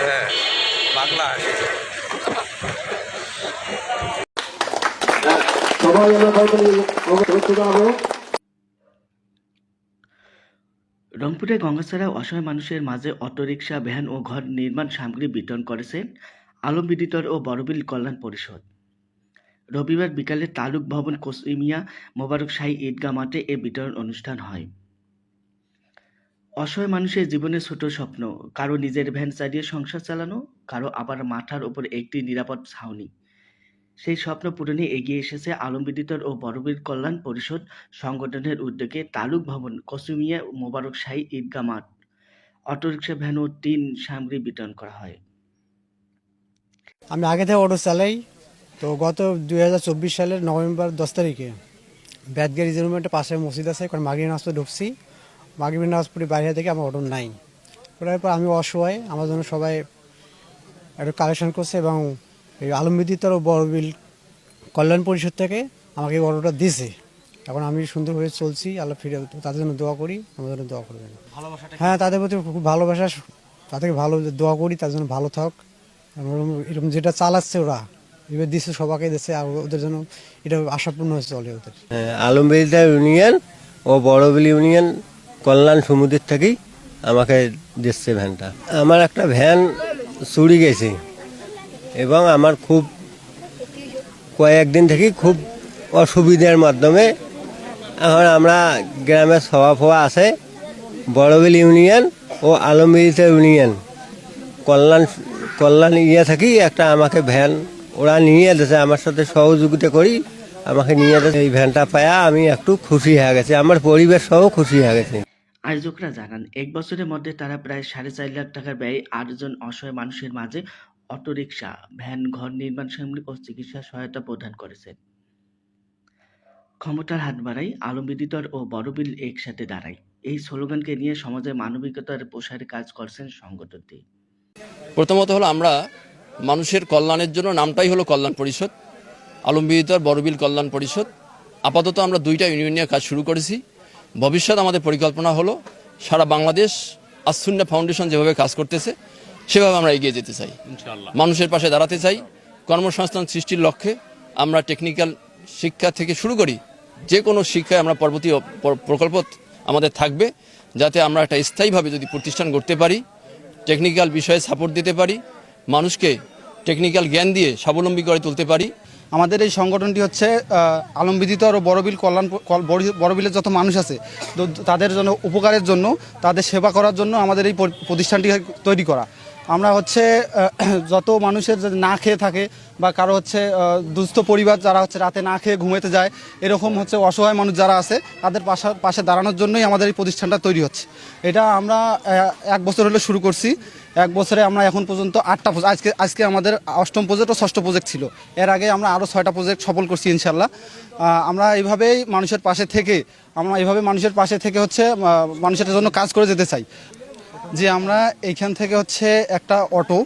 হ্যাঁ বাংলা আসে রংপুরে গঙ্গাছড়া অসহায় মানুষের মাঝে অটোরিকশা ভ্যান ও ঘর নির্মাণ সামগ্রী বিতরণ করেছেন আলম বিডিতর ও বড়বিল কল্যাণ পরিষদ। রবিবার বিকালে তালুক ভবন কোসিমিয়া মোবারক শাহী ঈদগাহ মাঠে এ বিতরণ অনুষ্ঠান হয়। অসহায় মানুষের জীবনের ছোট স্বপ্ন, কারও নিজের ভ্যান চালিয়ে সংসার চালানো, কারও আবার মাথার ওপর একটি নিরাপদ ছাউনি। সেই স্বপ্ন পূরণে এগিয়ে এসেছে আলম বিডিতর ও বড়বীর কল্যাণ পরিষদ সংগঠনের উদ্যোগে তালুক ভবন, কসুমিয়া মোবারক শাহী ঈদগাহ মাঠ। অটোরিকশা ভ্যান ও টিন সামগ্রী বিতরণ করা হয়। আমি আগে থেকে অটো চালাই, তো গত দুই হাজার চব্বিশ সালের নভেম্বর দশ তারিখে ব্যাদগা রিজার্ভমেন্টের পাশে মসজিদ আছে কারণ মাগরি পড়ে ঢুকছি। মাগরি নামাজ পড়ে বাইরে থেকে আমার অটো নাই। ওটার পর আমি অসহায় আমার জন্য সবাই একটু কালেকশন করছে এবং এই আলমবিদিতর বড়বিল কল্যাণ পরিষদ থেকে আমাকে এই অটোটা দিয়েছে। এখন আমি সুন্দরভাবে চলছি আল্লাহ ফিরে তাদের জন্য দোয়া করি আমার জন্য দোয়া করবেন। হ্যাঁ তাদের প্রতি খুব ভালোবাসা তাদেরকে ভালো দোয়া করি তার জন্য ভালো থাক। এরকম যেটা চালাচ্ছে ওরা এবার দিচ্ছে সবাইকে দিচ্ছে আর ওদের জন্য এটা আশাপূর্ণ হয়ে চলে ওদের। আলমবেদিতা ইউনিয়ন ও বড়বিল ইউনিয়ন কল্যাণ সমুদ্রের থেকেই আমাকে দিচ্ছে ভ্যানটা। আমার একটা ভ্যান চুরি গেছে এবং আমার খুব কয়েকদিন থেকেই খুব অসুবিধার মাধ্যমে এখন আমরা গ্রামের সভা ফোয়া আছে, বড়বিল ইউনিয়ন ও আলমবেদিতা ইউনিয়ন। কল্যাণ কল্যাণ ইয়ে থাকি একটা আমাকে ভ্যান ওরা নিয়ে দিয়েছে আমার সাথে সহযোগিতা করি আমাকে নিয়ে এই ভ্যানটা পায়া আমি একটু খুশি হয়ে গেছি। আমার পরিবেশ সহ খুশি হয়ে গেছে। আয়োজকরা জানান এক বছরের মধ্যে তারা প্রায় সাড়ে চার লাখ টাকার ব্যয়ে আটজন অসহায় মানুষের মাঝে অটোরিকশা ভ্যান ঘর নির্মাণ সামগ্রী ও চিকিৎসা সহায়তা প্রদান করেছেন। ক্ষমতার হাত বাড়াই আলমবিদিতর ও বড়বিল একসাথে দাঁড়ায় এই স্লোগানকে নিয়ে সমাজে মানবিকতার প্রসারে কাজ করছেন সংগঠনটি। প্রথমত হলো আমরা মানুষের কল্যাণের জন্য নামটাই হলো কল্যাণ পরিষদ। আলমবিদিতর বড়বিল কল্যাণ পরিষদ। আপাতত আমরা দুইটা ইউনিয়ন নিয়ে কাজ শুরু করেছি। ভবিষ্যৎ আমাদের পরিকল্পনা হলো সারা বাংলাদেশ আসুন্না ফাউন্ডেশন যেভাবে কাজ করতেছে সেভাবে আমরা এগিয়ে যেতে চাই। মানুষের পাশে দাঁড়াতে চাই। কর্মসংস্থান সৃষ্টির লক্ষ্যে আমরা টেকনিক্যাল শিক্ষা থেকে শুরু করি। যে কোনো শিক্ষায় আমরা পরবর্তী প্রকল্প আমাদের থাকবে যাতে আমরা একটা স্থায়ীভাবে যদি প্রতিষ্ঠান করতে পারি টেকনিক্যাল বিষয়ে সাপোর্ট দিতে পারি মানুষকে টেকনিক্যাল জ্ঞান দিয়ে স্বাবলম্বী করে তুলতে পারি আমাদের এই সংগঠনটি হচ্ছে আলম্বিদিত আর বড়বিল কল্যাণ কল- বড়- বড়বিলের যত মানুষ আছে তাদের জন্য উপকারের জন্য তাদের সেবা করার জন্য আমাদের এই প্রতিষ্ঠানটি তৈরি করা। আমরা হচ্ছে যত মানুষের না খেয়ে থাকে বা কারও হচ্ছে দুস্থ পরিবার যারা হচ্ছে রাতে না খেয়ে ঘুমাতে যায়, এরকম হচ্ছে অসহায় মানুষ যারা আছে, তাদের পাশে পাশে দাঁড়ানোর জন্যই আমাদের এই প্রতিষ্ঠানটা তৈরি হচ্ছে। এটা আমরা এক বছর হলে শুরু করছি। এক বছরে আমরা এখন পর্যন্ত আটটা আজকে আজকে আমাদের অষ্টম প্রজেক্ট ও ষষ্ঠ প্রজেক্ট ছিল। এর আগে আমরা আরও ছয়টা প্রজেক্ট সফল করছি ইনশাল্লাহ আমরা এইভাবেই মানুষের পাশে থেকে, আমরা এইভাবে মানুষের পাশে থেকে হচ্ছে মানুষের জন্য কাজ করে যেতে চাই। যে আমরা এইখান থেকে হচ্ছে একটা অটো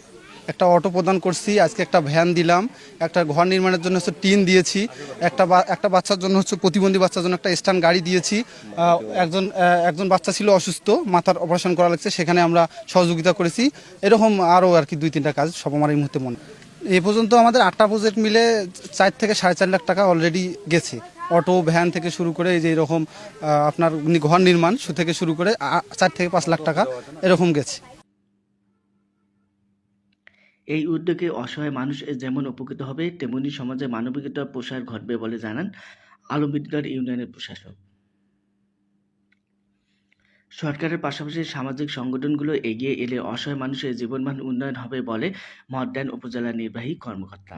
একটা অটো প্রদান করছি। আজকে একটা ভ্যান দিলাম, একটা ঘর নির্মাণের জন্য হচ্ছে টিন দিয়েছি, একটা একটা বাচ্চার জন্য হচ্ছে প্রতিবন্ধী বাচ্চার জন্য একটা স্ট্যান্ড গাড়ি দিয়েছি। একজন একজন বাচ্চা ছিল অসুস্থ, মাথার অপারেশন করা লাগছে, সেখানে আমরা সহযোগিতা করেছি। এরকম আরও আর কি দুই, তিনটা কাজ সব আমার এই মুহূর্তে মনে। এ পর্যন্ত আমাদের আটটা প্রজেক্ট মিলে চার থেকে সাড়ে চার লাখ টাকা অলরেডি গেছে। অটো, ভ্যান থেকে শুরু করে এই যে এরকম আপনার ঘর নির্মাণ থেকে শুরু করে চার থেকে পাঁচ লাখ টাকা এরকম গেছে। এই উদ্যোগে অসহায় মানুষ যেমন উপকৃত হবে, তেমনি সমাজে মানবিকতার প্রসার ঘটবে বলে জানান আলমবিদ্যার ইউনিয়নের প্রশাসক। সরকারের পাশাপাশি সামাজিক সংগঠনগুলো এগিয়ে এলে অসহায় মানুষের জীবনমান উন্নয়ন হবে বলে মত দেন উপজেলা নির্বাহী কর্মকর্তা।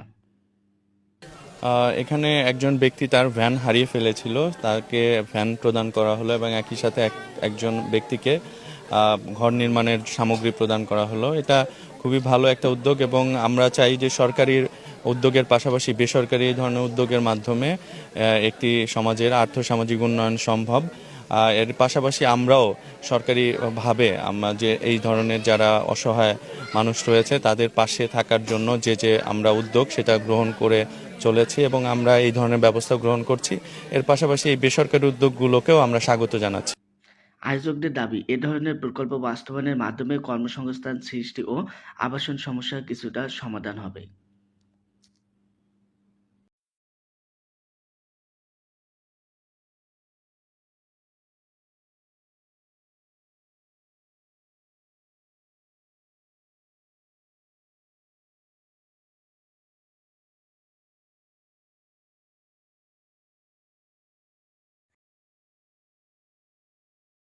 এখানে একজন ব্যক্তি তার ভ্যান হারিয়ে ফেলেছিল। তাকে ভ্যান প্রদান করা হলো এবং একই সাথে এক- একজন ব্যক্তিকে ঘর নির্মাণের সামগ্রী প্রদান করা হলো। এটা খুবই ভালো একটা উদ্যোগ এবং আমরা চাই যে সরকারি উদ্যোগের পাশাপাশি বেসরকারি এই ধরনের উদ্যোগের মাধ্যমে একটি সমাজের আর্থসামাজিক উন্নয়ন সম্ভব। এর পাশাপাশি আমরাও সরকারিভাবে আমরা যে এই ধরনের যারা অসহায় মানুষ রয়েছে, তাদের পাশে থাকার জন্য যে যে আমরা উদ্যোগ সেটা গ্রহণ করে চলেছি এবং আমরা এই ধরনের ব্যবস্থা গ্রহণ করছি। এর পাশাপাশি এই বেসরকারি উদ্যোগগুলোকেও আমরা স্বাগত জানাচ্ছি। আয়োজকদের দাবি, এ ধরনের প্রকল্প বাস্তবায়নের মাধ্যমে কর্মসংস্থান সৃষ্টি ও আবাসন সমস্যার কিছুটা সমাধান হবে।